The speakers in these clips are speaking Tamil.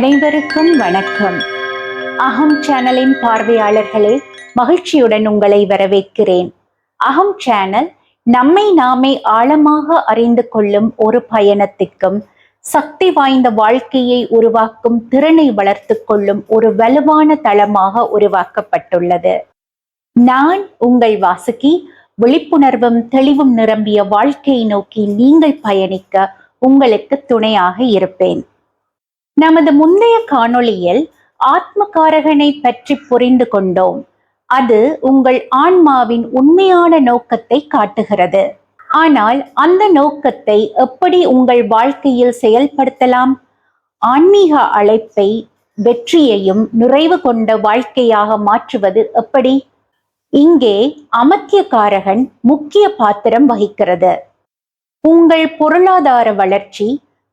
அனைவருக்கும் வணக்கம். அகம் சேனலின் பார்வையாளர்களே மகிழ்ச்சியுடன் உங்களை வரவேற்கிறேன். அகம் சேனல் நம்மை நாமே ஆழமாக அறிந்து கொள்ளும் ஒரு பயணத்திற்கும் சக்தி வாய்ந்த வாழ்க்கையை உருவாக்கும் திறனை வளர்த்து கொள்ளும் ஒரு வலுவான தளமாக உருவாக்கப்பட்டுள்ளது. நான் உங்கள் வாசுகி விழிப்புணர்வும் தெளிவும் நிரம்பிய வாழ்க்கையை நோக்கி நீங்கள் பயணிக்க உங்களுக்கு துணையாக இருப்பேன். நமது முந்தைய காணொளியில் ஆத்மகாரகனை பற்றி புரிந்து கொண்டோம். அது உங்கள் ஆன்மாவின் உண்மையான நோக்கத்தை காட்டுகிறது. ஆனால் அந்த நோக்கத்தை எப்படி உங்கள் வாழ்க்கையில் செயல்படுத்தலாம்? ஆன்மீக அழைப்பை வெற்றியையும் நிறைவு கொண்ட வாழ்க்கையாக மாற்றுவது எப்படி? இங்கே அமத்தியக்காரகன் முக்கிய பாத்திரம் வகிக்கிறது. உங்கள் பொருளாதார வளர்ச்சி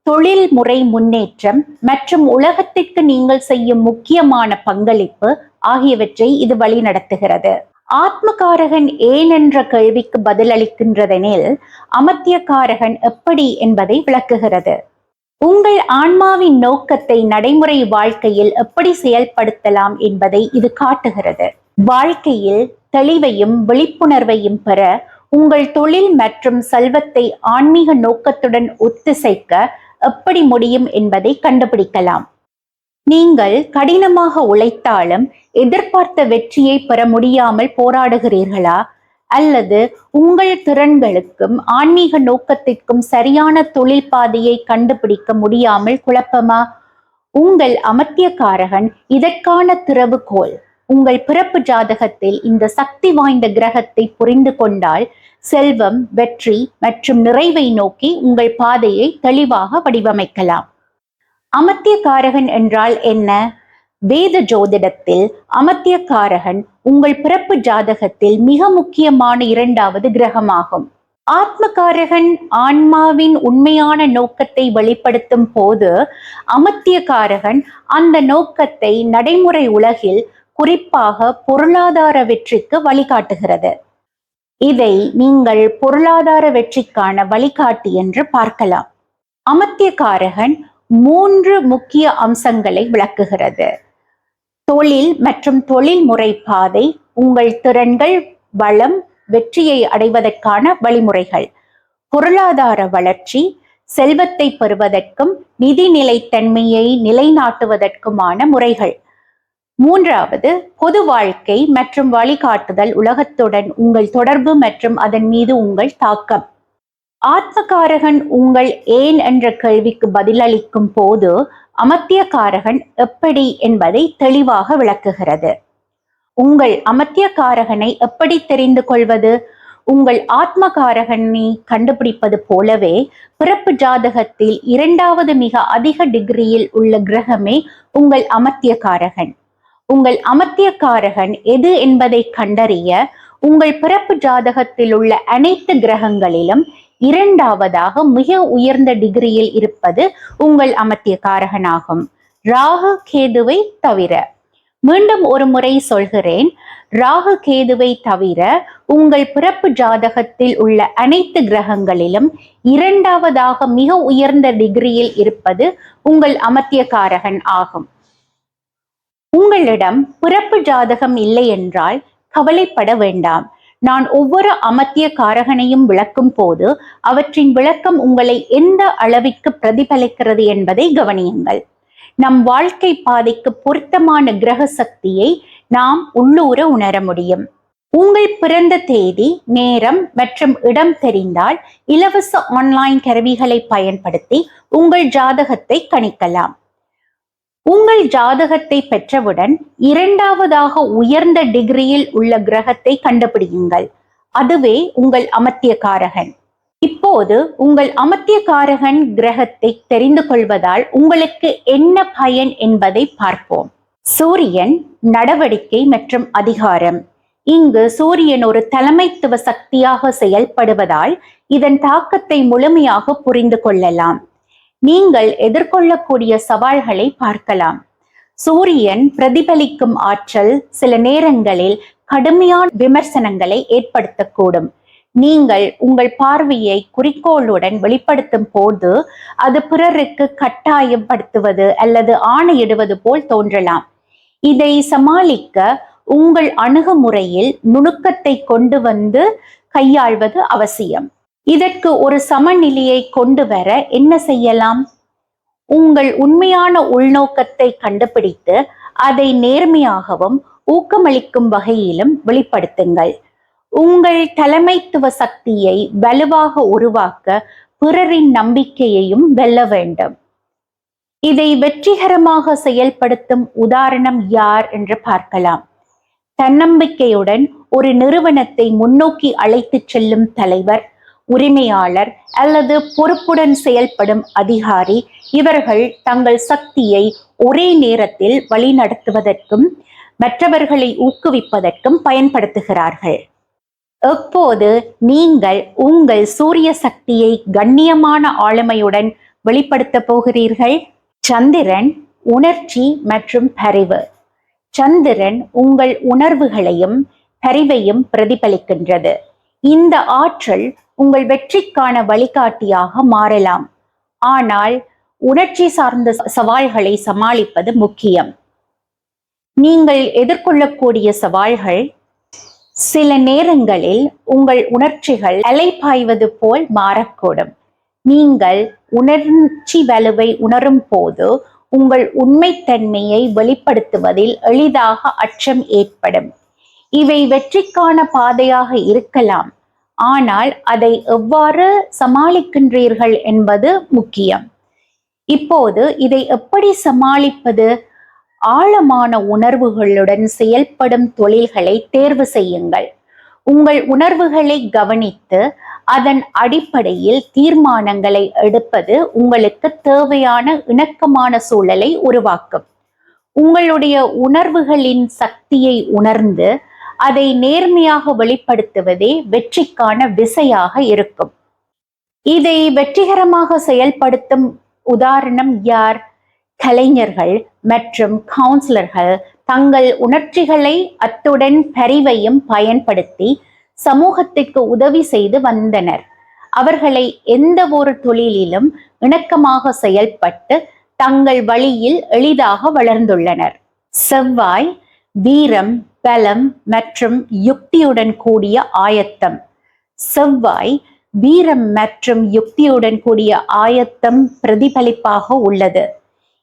தொழில் முறை முன்னேற்றம் மற்றும் உலகத்திற்கு நீங்கள் செய்யும் முக்கியமான பங்களிப்பு ஆகியவற்றை இது வழிநடத்துகிறது ஆத்மகாரகன் ஏன் என்ற கேள்விக்கு பதிலளிக்கின்றதெனில் அமத்தியக்காரகன் எப்படி என்பதை விளக்குகிறது. உங்கள் ஆன்மாவின் நோக்கத்தை நடைமுறை வாழ்க்கையில் எப்படி செயல்படுத்தலாம் என்பதை இது காட்டுகிறது. வாழ்க்கையில் தெளிவையும் விழிப்புணர்வையும் பெற உங்கள் தொழில் மற்றும் செல்வத்தை ஆன்மீக நோக்கத்துடன் ஒத்திசைக்க எப்படி முடியும் என்பதை கண்டுபிடிக்கலாம். நீங்கள் கடினமாக உழைத்தாலும் எதிர்பார்த்த வெற்றியை பெற முடியாமல் போராடுகிறீர்களா? அல்லது உங்கள் திறன்களுக்கும் ஆன்மீக நோக்கத்திற்கும் சரியான தொழில் பாதையை கண்டுபிடிக்க முடியாமல் குழப்பமா? உங்கள் அமர்த்தியக்காரகன் இதற்கான திறவுகோல். உங்கள் பிறப்பு ஜாதகத்தில் இந்த சக்தி வாய்ந்த கிரகத்தை புரிந்து கொண்டால் செல்வம் வெற்றி மற்றும் நிறைவை நோக்கி உங்கள் பாதையை தெளிவாக வடிவமைக்கலாம். அமத்தியக்காரகன் என்றால் என்ன? வேத ஜோதிடத்தில் அமத்தியக்காரகன் உங்கள் பிறப்பு ஜாதகத்தில் மிக முக்கியமான இரண்டாவது கிரகமாகும். ஆத்மகாரகன் ஆன்மாவின் உண்மையான நோக்கத்தை வெளிப்படுத்தும் போது அமத்தியக்காரகன் அந்த நோக்கத்தை நடைமுறை உலகில் குறிப்பாக பொருளாதார வெற்றிக்கு வழிகாட்டுகிறது. இதை நீங்கள் பொருளாதார வெற்றிக்கான வழிகாட்டி என்று பார்க்கலாம். அமத்தியக்காரகன் மூன்று முக்கிய அம்சங்களை விளக்குகிறது. தொழில் மற்றும் தொழில்முறை பாதை உங்கள் திறன்கள் வளம் வெற்றியை அடைவதற்கான வழிமுறைகள். பொருளாதார வளர்ச்சி செல்வத்தை பெறுவதற்கும் நிதி நிலைத்தன்மையை நிலைநாட்டுவதற்குமான முறைகள். மூன்றாவது பொது வாழ்க்கை மற்றும் வழிகாட்டுதல் உலகத்துடன் உங்கள் தொடர்பு மற்றும் அதன் மீது உங்கள் தாக்கம். ஆத்மகாரகன் உங்கள் ஏன் என்ற கேள்விக்கு பதிலளிக்கும் போது அமத்தியக்காரகன் எப்படி என்பதை தெளிவாக விளக்குகிறது. உங்கள் அமத்தியக்காரகனை எப்படி தெரிந்து கொள்வது? உங்கள் ஆத்மகாரகனை கண்டுபிடிப்பது போலவே பிறப்பு ஜாதகத்தில் இரண்டாவது மிக அதிக டிகிரியில் உள்ள கிரகமே உங்கள் அமத்தியக்காரகன் உங்கள் அமர்த்தியக்காரகன் எது என்பதை கண்டறிய உங்கள் பிறப்பு ஜாதகத்தில் உள்ள அனைத்து கிரகங்களிலும் இரண்டாவதாக மிக உயர்ந்த டிகிரியில் இருப்பது உங்கள் அமர்த்தியக்காரகனாகும். ராகு கேதுவை தவிர மீண்டும் ஒரு முறை சொல்கிறேன் ராகு கேதுவை தவிர உங்கள் பிறப்பு ஜாதகத்தில் உள்ள அனைத்து கிரகங்களிலும் இரண்டாவதாக மிக உயர்ந்த டிகிரியில் இருப்பது உங்கள் அமத்தியக்காரகன் ஆகும். உங்களிடம் பிறப்பு ஜாதகம் இல்லை என்றால் கவலைப்பட வேண்டாம். நான் ஒவ்வொரு அமத்திய காரகனையும் விளக்கும் போது அவற்றின் விளக்கம் உங்களை எந்த அளவிற்கு பிரதிபலிக்கிறது என்பதை கவனியுங்கள். நம் வாழ்க்கை பாதைக்கு பொருத்தமான கிரக சக்தியை நாம் உள்ளூர உணர முடியும். உங்கள் பிறந்த தேதி நேரம் மற்றும் இடம் தெரிந்தால் இலவச ஆன்லைன் கருவிகளை பயன்படுத்தி உங்கள் ஜாதகத்தை கணிக்கலாம். உங்கள் ஜாதகத்தை பெற்றவுடன் இரண்டாவதாக உயர்ந்த டிகிரியில் உள்ள கிரகத்தை கண்டுபிடியுங்கள். அதுவே உங்கள் அமத்தியக்காரகன். இப்போது உங்கள் அமத்தியக்காரகன் கிரகத்தை தெரிந்து கொள்வதால் உங்களுக்கு என்ன பயன் என்பதை பார்ப்போம். சூரியன் நடவடிக்கை மற்றும் அதிகாரம். இங்கு சூரியன் ஒரு தலைமைத்துவ சக்தியாக செயல்படுவதால் இதன் தாக்கத்தை முழுமையாக புரிந்து கொள்ளலாம். நீங்கள் எதிர்கொள்ளக்கூடிய சவால்களை பார்க்கலாம். சூரியன் பிரதிபலிக்கும் ஆற்றல் சில நேரங்களில் கடுமையான விமர்சனங்களை ஏற்படுத்தக்கூடும். நீங்கள் உங்கள் பார்வையை குறிக்கோளுடன் வெளிப்படுத்தும் போது அது பிறருக்கு கட்டாயப்படுத்துவது அல்லது ஆணையிடுவது போல் தோன்றலாம். இதை சமாளிக்க உங்கள் அணுகுமுறையில் நுணுக்கத்தை கொண்டு வந்து கையாள்வது அவசியம். இதற்கு ஒரு சமநிலையை கொண்டு வர என்ன செய்யலாம்? உங்கள் உண்மையான உள்நோக்கத்தை கண்டுபிடித்து அதை நேர்மையாகவும் ஊக்கமளிக்கும் வகையிலும் வெளிப்படுத்துங்கள். உங்கள் தலைமைத்துவ சக்தியை வலுவாக உருவாக்க பிறரின் நம்பிக்கையையும் வெல்ல வேண்டும். இதை வெற்றிகரமாக செயல்படுத்தும் உதாரணம் யார் என்று பார்க்கலாம். தன்னம்பிக்கையுடன் ஒரு நிறுவனத்தை முன்னோக்கி அழைத்துச் செல்லும் தலைவர் உரிமையாளர் அல்லது பொறுப்புடன் செயல்படும் அதிகாரி இவர்கள் தங்கள் சக்தியை ஒரே நேரத்தில் வழிநடத்துவதற்கும் மற்றவர்களை ஊக்குவிப்பதற்கும் பயன்படுத்துகிறார்கள். எப்போது நீங்கள் உங்கள் சூரிய சக்தியை கண்ணியமான ஆளுமையுடன் வெளிப்படுத்த போகிறீர்கள்? சந்திரன் உணர்ச்சி மற்றும் பரிவு. சந்திரன் உங்கள் உணர்வுகளையும் பரிவையும் பிரதிபலிக்கின்றது. இந்த ஆற்றல் உங்கள் வெற்றிக்கான வழிகாட்டியாக மாறலாம். ஆனால் உணர்ச்சி சார்ந்த சவால்களை சமாளிப்பது முக்கியம். நீங்கள் எதிர்கொள்ளக்கூடிய சவால்கள் சில நேரங்களில் உங்கள் உணர்ச்சிகள் அலைப்பாய்வது போல் மாறக்கூடும். நீங்கள் உணர்ச்சி வலுவை உணரும் போது உங்கள் உண்மைத்தன்மையை வெளிப்படுத்துவதில் எளிதாக அச்சம் ஏற்படும். இவை வெற்றிக்கான பாதையாக இருக்கலாம். ஆனால் அதை எவ்வாறு சமாளிக்கின்றீர்கள் என்பது முக்கியம். இப்போது இதை எப்படி சமாளிப்பது? ஆழமான உணர்வுகளுடன் செயல்படும் தொழில்களை தேர்வு செய்யுங்கள். உங்கள் உணர்வுகளை கவனித்து அதன் அடிப்படையில் தீர்மானங்களை எடுப்பது உங்களுக்கு தேவையான இணக்கமான சூழலை உருவாக்கும். உங்களுடைய உணர்வுகளின் சக்தியை உணர்ந்து அதை நேர்மையாக வெளிப்படுத்துவதே வெற்றிக்கான விசையாக இருக்கும். இதை வெற்றிகரமாக செயல்படுத்தும் உதாரணம் யார்? கலைஞர்கள் மற்றும் கவுன்சிலர்கள் தங்கள் உணர்ச்சிகளை அத்துடன் பரிவையும் பயன்படுத்தி சமூகத்திற்கு உதவி செய்து வந்தனர். அவர்களை எந்த ஒரு தொழிலிலும் இணக்கமாக செயல்பட்டு தங்கள் வழியில் எளிதாக வளர்ந்துள்ளனர். செவ்வாய் வீரம் பலம் மற்றும் யுக்தியுடன் கூடிய ஆயத்தம். செவ்வாய் வீரம் மற்றும் யுக்தியுடன் கூடிய ஆயத்தம் பிரதிபலிப்பாக உள்ளது.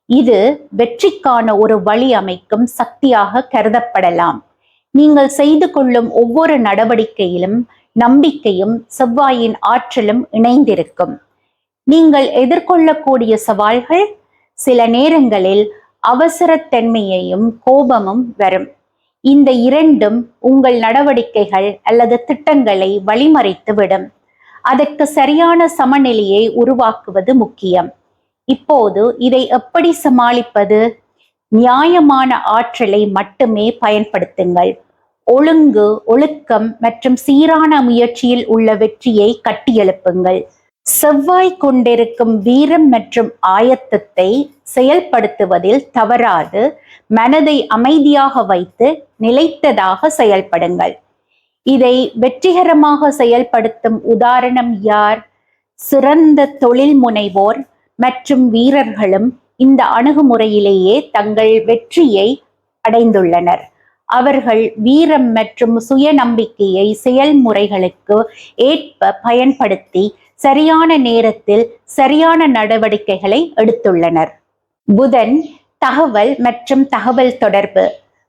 இது வெற்றிக்கான ஒரு வழி அமைக்கும் சக்தியாக கருதப்படலாம். நீங்கள் செய்து கொள்ளும் ஒவ்வொரு நடவடிக்கையிலும் நம்பிக்கையும் செவ்வாயின் ஆற்றலும் இணைந்திருக்கும். நீங்கள் எதிர்கொள்ளக்கூடிய சவால்கள் சில நேரங்களில் அவசரத்தன்மையையும் கோபமும் வரும். இந்த இரண்டும் உங்கள் நடவடிக்கைகள் அல்லது திட்டங்களை வழிமறைத்துவிடும். அதற்கு சரியான சமநிலையை உருவாக்குவது முக்கியம். இப்போது இதை எப்படி சமாளிப்பது? நியாயமான ஆற்றலை மட்டுமே பயன்படுத்துங்கள். ஒழுங்கு ஒழுக்கம் மற்றும் சீரான முயற்சியில் உள்ள வெற்றியை கட்டியெழுப்புங்கள். செவ்வாய் கொண்டிருக்கும் வீரம் மற்றும் ஆயத்தத்தை செயல்படுத்துவதில் தவறாது. மனதை அமைதியாக வைத்து நிலைத்ததாக செயல்படுங்கள். இதை வெற்றிகரமாக செயல்படுத்தும் உதாரணம் யார்? சிறந்த தொழில் முனைவோர் மற்றும் வீரர்களும் இந்த அணுகுமுறையிலேயே தங்கள் வெற்றியை அடைந்துள்ளனர். அவர்கள் வீரம் மற்றும் சுயநம்பிக்கையை செயல்முறைகளுக்கு ஏற்ப பயன்படுத்தி சரியான நேரத்தில் சரியான நடவடிக்கைகளை எடுத்துள்ளனர். புதன் தகவல் மற்றும் தகவல் தொடர்பு.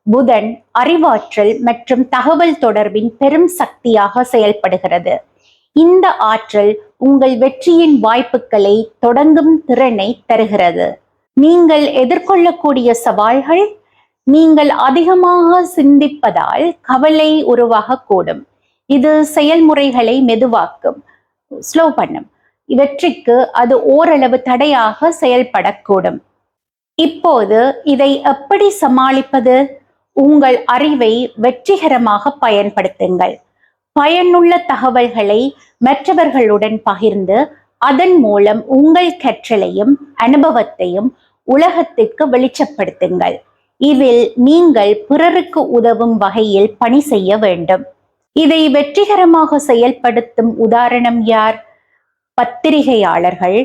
புதன் அறிவாற்றல் மற்றும் தகவல் தொடர்பின் பெரும் சக்தியாக செயல்படுகிறது. இந்த ஆற்றல் உங்கள் வெற்றியின் வாய்ப்புகளை தொடங்கும் திறனை தருகிறது. நீங்கள் எதிர்கொள்ளக்கூடிய சவால்கள் நீங்கள் அதிகமாக சிந்திப்பதால் கவலை உருவாகக்கூடும். இது செயல்முறைகளை மெதுவாக்கும். ஸ்லோ பண்ணும். இவற்றிற்கு அது ஓரளவு தடையாக செயல்படக்கூடும். இப்போது இதை எப்படி சமாளிப்பது? உங்கள் அறிவை வெற்றிகரமாக பயன்படுத்துங்கள். பயனுள்ள தகவல்களை மற்றவர்களுடன் பகிர்ந்து அதன் மூலம் உங்கள் கற்றலையும் அனுபவத்தையும் உலகத்திற்கு வெளிச்சப்படுத்துங்கள். இதில் நீங்கள் பிறருக்கு உதவும் வகையில் பணி செய்ய வேண்டும். இதை வெற்றிகரமாக செயல்படுத்தும் உதாரணம் யார்? பத்திரிகையாளர்கள்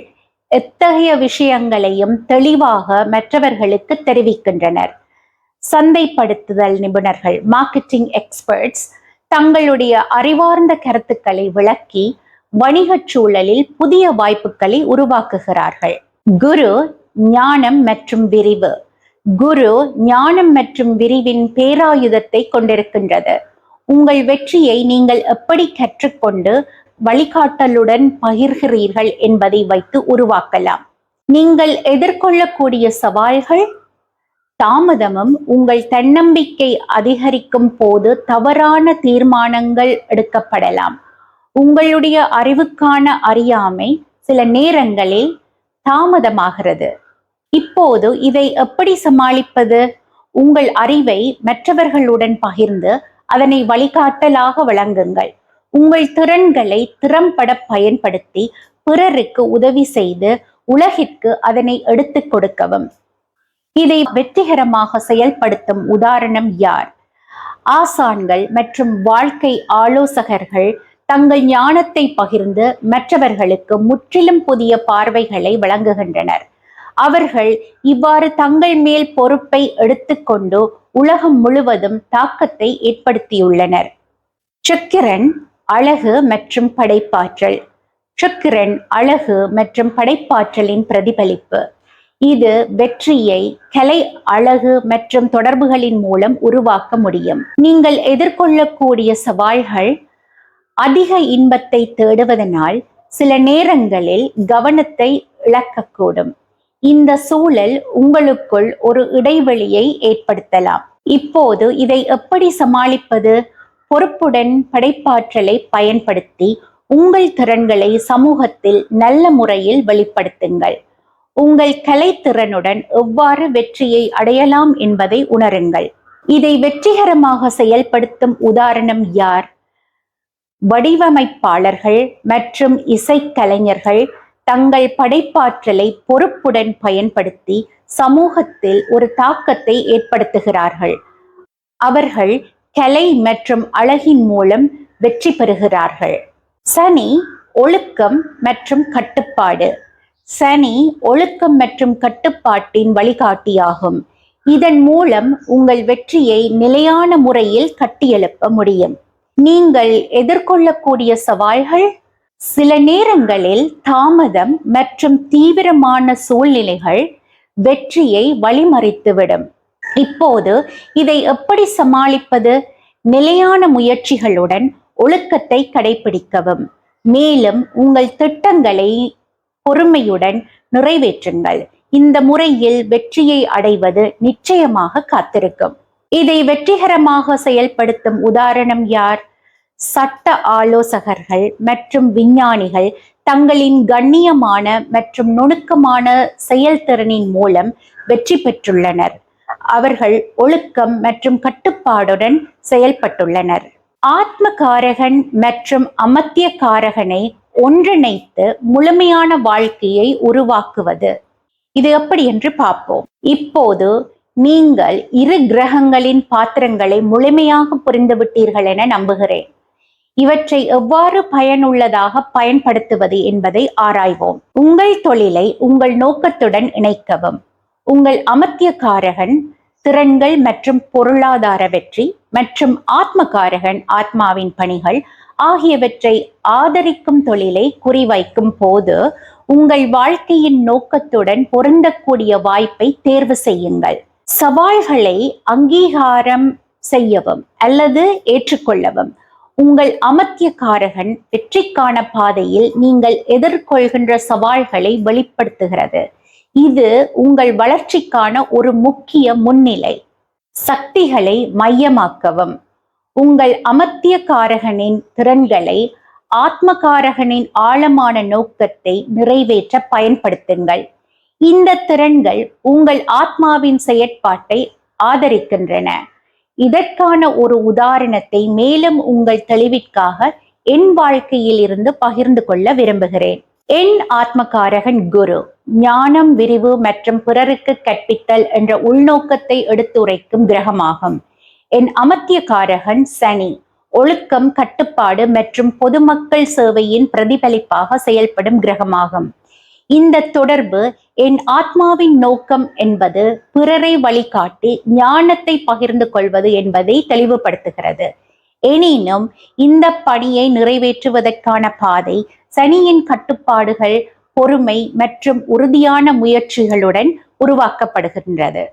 எத்தகைய விஷயங்களையும் தெளிவாக மற்றவர்களுக்கு தெரிவிக்கின்றனர். சந்தைப்படுத்துதல் நிபுணர்கள் மார்க்கெட்டிங் எக்ஸ்பர்ட்ஸ் தங்களுடைய அறிவார்ந்த கருத்துக்களை விளக்கி வணிகச் சூழலில் புதிய வாய்ப்புகளை உருவாக்குகிறார்கள். குரு ஞானம் மற்றும் விரிவு. குரு ஞானம் மற்றும் விரிவின் பேராயுதத்தை கொண்டிருக்கின்றது. உங்கள் வெற்றியை நீங்கள் எப்படி கற்றுக்கொண்டு வழிகாட்டலுடன் பகிர்கிறீர்கள் என்பதை வைத்து உருவாக்கலாம். நீங்கள் எதிர்கொள்ளக்கூடிய சவால்கள் தாமதமும் உங்கள் தன்னம்பிக்கை அதிகரிக்கும் போது தவறான தீர்மானங்கள் எடுக்கப்படலாம். உங்களுடைய அறிவுக்கான அறியாமை சில நேரங்களில் தாமதமாகிறது. இப்போது இதை எப்படி சமாளிப்பது? உங்கள் அறிவை மற்றவர்களுடன் பகிர்ந்து அதனை வழிகாட்டலாக வழங்குங்கள். உங்கள் திறன்களை திறம்பட பயன்படுத்தி பிறருக்கு உதவி செய்து உலகிற்கு அதனை எடுத்துக் கொடுக்கவும். இதை வெற்றிகரமாக செயல்படுத்தும் உதாரணம் யார்? ஆசான்கள் மற்றும் வாழ்க்கை ஆலோசகர்கள் தங்கள் ஞானத்தை பகிர்ந்து மற்றவர்களுக்கு முற்றிலும் புதிய பார்வைகளை வழங்குகின்றனர். அவர்கள் இவ்வாறு தங்கள் மேல் பொறுப்பை எடுத்துக்கொண்டு உலகம் முழுவதும் தாக்கத்தை ஏற்படுத்தியுள்ளனர். சுக்கிரன் அழகு மற்றும் படைப்பாற்றல். சுக்கிரன் அழகு மற்றும் படைப்பாற்றலின் பிரதிபலிப்பு. இது வெற்றியை கலை அழகு மற்றும் தொடர்புகளின் மூலம் உருவாக்க முடியும். நீங்கள் எதிர்கொள்ளக்கூடிய சவால்கள் அதிக இன்பத்தை தேடுவதனால் சில நேரங்களில் கவனத்தை இழக்கக்கூடும். இந்த சூழல் உங்களுக்குள் ஒரு இடைவெளியை ஏற்படுத்தலாம். இப்போது இதை எப்படி சமாளிப்பது? பொறுப்புடன் படைப்பாற்றலை பயன்படுத்தி உங்கள் திறன்களை சமூகத்தில் நல்ல முறையில் வெளிப்படுத்துங்கள். உங்கள் கலைத்திறனுடன் எவ்வாறு வெற்றியை அடையலாம் என்பதை உணருங்கள். இதை வெற்றிகரமாக செயல்படுத்தும் உதாரணம் யார்? வடிவமைப்பாளர்கள் மற்றும் இசைக்கலைஞர்கள் தங்கள் படைப்பாற்றலை பொறுப்புடன் பயன்படுத்தி சமூகத்தில் ஒரு தாக்கத்தை ஏற்படுத்துகிறார்கள். அவர்கள் கலை மற்றும் அழகின் மூலம் வெற்றி பெறுகிறார்கள். சனி ஒழுக்கம் மற்றும் கட்டுப்பாடு. சனி ஒழுக்கம் மற்றும் கட்டுப்பாட்டின் வழிகாட்டியாகும். இதன் மூலம் உங்கள் வெற்றியை நிலையான முறையில் கட்டியெழுப்ப முடியும். நீங்கள் எதிர்கொள்ளக்கூடிய சவால்கள் சில நேரங்களில் தாமதம் மற்றும் தீவிரமான சூழ்நிலைகள் வெற்றியை வழிமறித்துவிடும். இப்போது இதை எப்படி சமாளிப்பது? நிலையான முயற்சிகளுடன் ஒழுக்கத்தை கடைபிடிக்கவும் மேலும் உங்கள் திட்டங்களை பொறுமையுடன் நிறைவேற்றுங்கள். இந்த முறையில் வெற்றியை அடைவது நிச்சயமாக காத்திருக்கும். இதை வெற்றிகரமாக செயல்படுத்தும் உதாரணம் யார்? சட்ட ஆலோசகர்கள் மற்றும் விஞ்ஞானிகள் தங்களின் கண்ணியமான மற்றும் நுணுக்கமான செயல்திறனின் மூலம் வெற்றி பெற்றுள்ளனர். அவர்கள் ஒழுக்கம் மற்றும் கட்டுப்பாடுடன் செயல்பட்டுள்ளனர். ஆத்மகாரகன் மற்றும் அமத்திய காரகனை ஒன்றிணைத்து முழுமையான வாழ்க்கையை உருவாக்குவது. இது எப்படி என்று பார்ப்போம். இப்போது நீங்கள் இரு கிரகங்களின் பாத்திரங்களை முழுமையாக புரிந்துவிட்டீர்கள் என நம்புகிறேன். இவற்றை எவ்வாறு பயனுள்ளதாக பயன்படுத்துவது என்பதை ஆராய்வோம். உங்கள் தொழிலை உங்கள் நோக்கத்துடன் இணைக்கவும். உங்கள் அமர்த்தியக்காரகன் திறன்கள் மற்றும் பொருளாதார வெற்றி மற்றும் ஆத்மகாரகன் ஆத்மாவின் பணிகள் ஆகியவற்றை ஆதரிக்கும் தொழிலை குறிவைக்கும் போது உங்கள் வாழ்க்கையின் நோக்கத்துடன் பொருந்தக்கூடிய வாய்ப்பை தேர்வு செய்யுங்கள். சவால்களை அங்கீகாரம் செய்யவும் அல்லது ஏற்றுக்கொள்ளவும். உங்கள் அமர்த்தியக்காரகன் வெற்றிக்கான பாதையில் நீங்கள் எதிர்கொள்கின்ற சவால்களை வெளிப்படுத்துகிறது. இது உங்கள் வளர்ச்சிக்கான ஒரு முக்கிய முன்னிலை. சக்திகளை மையமாக்கவும். உங்கள் அமர்த்தியக்காரகனின் திறன்களை ஆத்மகாரகனின் ஆழமான நோக்கத்தை நிறைவேற்ற பயன்படுத்துங்கள். இந்த திறன்கள் உங்கள் ஆத்மாவின் செயற்பாட்டை ஆதரிக்கின்றன. இதற்கான ஒரு உதாரணத்தை மேலும் உங்கள் தெளிவிற்காக என் வாழ்க்கையில் இருந்து பகிர்ந்து கொள்ள விரும்புகிறேன். என் ஆத்மகாரகன் குரு ஞானம் விரிவு மற்றும் பிறருக்கு கற்பித்தல் என்ற உள்நோக்கத்தை எடுத்துரைக்கும் கிரகமாகும். என் அமர்த்தியக்காரகன் சனி ஒழுக்கம் கட்டுப்பாடு மற்றும் பொதுமக்கள் சேவையின் பிரதிபலிப்பாக செயல்படும் கிரகமாகும். இந்த தொடர்பு என் ஆத்மாவின் நோக்கம் என்பது பிறரை வழிகாட்டி ஞானத்தை பகிர்ந்து கொள்வது என்பதை தெளிவுபடுத்துகிறது. எனினும் இந்த பணியை நிறைவேற்றுவதற்கான பாதை சனியின் கட்டுப்பாடுகள் பொறுமை மற்றும் உறுதியான முயற்சிகளுடன் உருவாக்கப்படுகின்றது.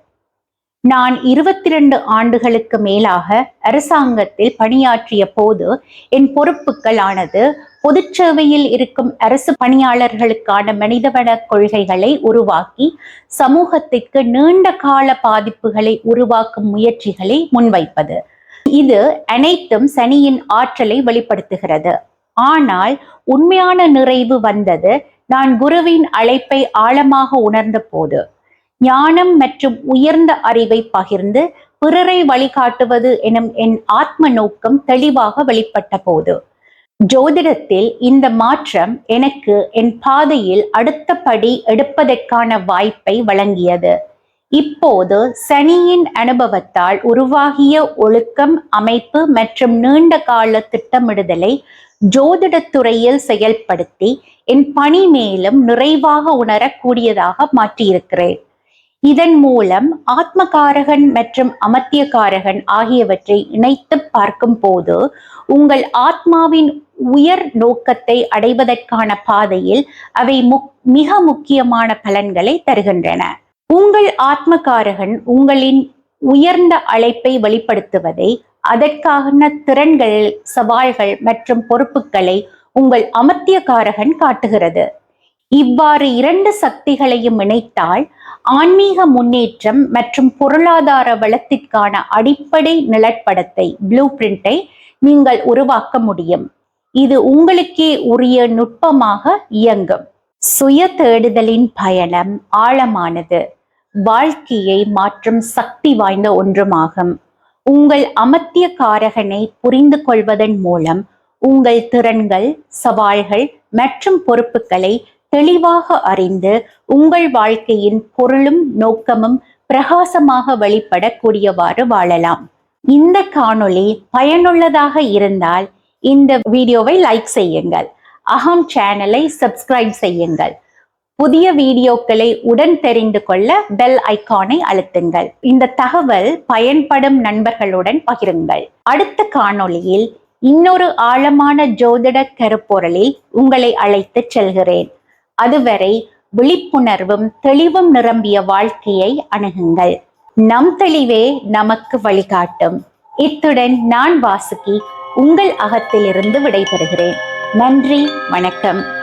நான் இருபத்தி ரெண்டு ஆண்டுகளுக்கு மேலாக அரசாங்கத்தில் பணியாற்றிய போது என் பொறுப்புகள் ஆனது பொதுச்சேவையில் இருக்கும் அரசு பணியாளர்களுக்கான மனிதவள கொள்கைகளை உருவாக்கி சமூகத்திற்கு நீண்ட கால பாதிப்புகளை உருவாக்கும் முயற்சிகளை முன்வைப்பது. இது அனைத்தும் சனியின் ஆற்றலை வெளிப்படுத்துகிறது. ஆனால் உண்மையான நிறைவு வந்தது நான் குருவின் அழைப்பை ஆழமாக உணர்ந்த போது. ஞானம் மற்றும் உயர்ந்த அறிவை பகிர்ந்து பிறரை வழிகாட்டுவது எனும் என் ஆத்ம நோக்கம் தெளிவாக வெளிப்பட்ட போது. ஜோதிடத்தில் இந்த மாற்றம் எனக்கு என் பாதையில் அடுத்த படி எடுப்பதற்கான வாய்ப்பை வழங்கியது. இப்போது சனியின் அனுபவத்தால் உருவாகிய ஒழுக்கம் அமைப்பு மற்றும் நீண்ட கால திட்டமிடுதலை ஜோதிடத்துறையில் செயல்படுத்தி என் பணி மேலும் நிறைவாக உணரக்கூடியதாக மாற்றியிருக்கிறேன். இதன் மூலம் ஆத்மகாரகன் மற்றும் அமத்தியகாரகன் ஆகியவற்றை இணைத்து பார்க்கும் போது உங்கள் ஆத்மாவின் உயர் நோக்கத்தை அடைவதற்கான பாதையில் அவை முக் மிக முக்கியமான பலன்களை தருகின்றன. உங்கள் ஆத்மகாரகன் உங்களின் உயர்ந்த அழைப்பை வெளிப்படுத்துவதை அதற்கான திறன்கள் சவால்கள் மற்றும் பொறுப்புகளை உங்கள் அமர்த்தியக்காரகன் காட்டுகிறது. இவ்வாறு இரண்டு சக்திகளையும் இணைத்தால் ஆன்மீக முன்னேற்றம் மற்றும் பொருளாதார வளத்திற்கான அடிப்படை நிலப்படத்தை ப்ளூ பிரிண்டை நீங்கள் உருவாக்க முடியும். இது உங்களுக்கே உரிய நுட்பமாக இயங்கும். சுய தேடுதலின் பயணம் ஆழமானது. வாழ்க்கையை மாற்றும் சக்தி வாய்ந்த ஒன்றுமாகும். உங்கள் அமர்த்திய காரகனை புரிந்து கொள்வதன் மூலம் உங்கள் திறன்கள் சவால்கள் மற்றும் பொறுப்புகளை தெளிவாக அறிந்து உங்கள் வாழ்க்கையின் பொருளும் நோக்கமும் பிரகாசமாக வெளிப்படக்கூடியவாறு வாழலாம். இந்த காணொளி பயனுள்ளதாக இருந்தால் இந்த வீடியோவை லைக் செய்யுங்கள். அகம் சேனலை சப்ஸ்கிரைப் செய்யுங்கள். புதிய வீடியோக்களை உடன் தெரிந்து கொள்ள பெல் ஐக்கானை அழுத்துங்கள். இந்த தகவல் பயன்படும் நண்பர்களுடன் பகிருங்கள். அடுத்த காணொளியில் இன்னொரு ஆழமான ஜோதிட கருப்பொருளில் உங்களை அழைத்து செல்கிறேன். அதுவரை விழிப்புணர்வும் தெளிவும் நிரம்பிய வாழ்க்கையை அணுகுங்கள். நம் தெளிவே நமக்கு வழிகாட்டும். இத்துடன் நான் வாசுகி உங்கள் அகத்திலிருந்து விடைபெறுகிறேன். நன்றி வணக்கம்.